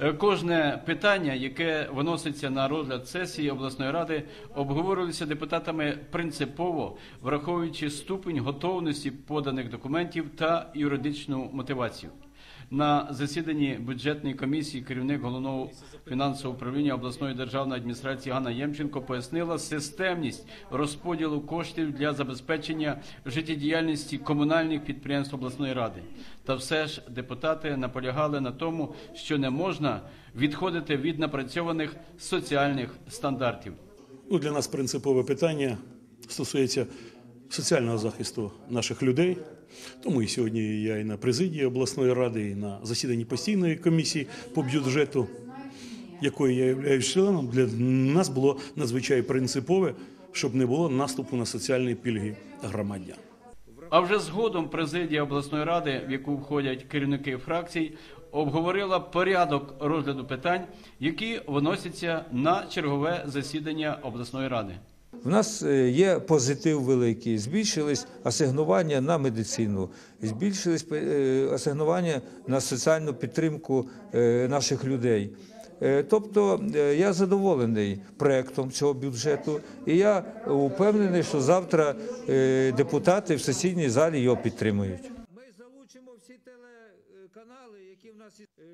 Е, Кожне питання, яке виноситься на розгляд сесії обласної ради, обговорювалося депутатами принципово, враховуючи ступень готовності поданих документів та юридичну мотивацію. На засіданні бюджетної комісії керівник головного фінансового управління обласної державної адміністрації Ганна Ємченко пояснила системність розподілу коштів для забезпечення життєдіяльності комунальних підприємств обласної ради. Та все ж депутати наполягали на тому, що не можна відходити від напрацьованих соціальних стандартів. Ну, для нас принципове питання стосується соціального захисту наших людей. Тому і сьогодні я і на президії обласної ради, і на засіданні постійної комісії по бюджету, якої я являюсь членом, для нас було надзвичайно принципове, щоб не було наступу на соціальні пільги громадян. А вже згодом президія обласної ради, в яку входять керівники фракцій, обговорила порядок розгляду питань, які виносяться на чергове засідання обласної ради. В нас е, є позитив великий. Збільшились асигнування на медицину, збільшились е, асигнування на соціальну підтримку е, наших людей. Тобто я задоволений проектом цього бюджету, і я впевнений, що завтра депутати в сесійній залі його підтримують. Ми залучимо всі телеканали, які в нас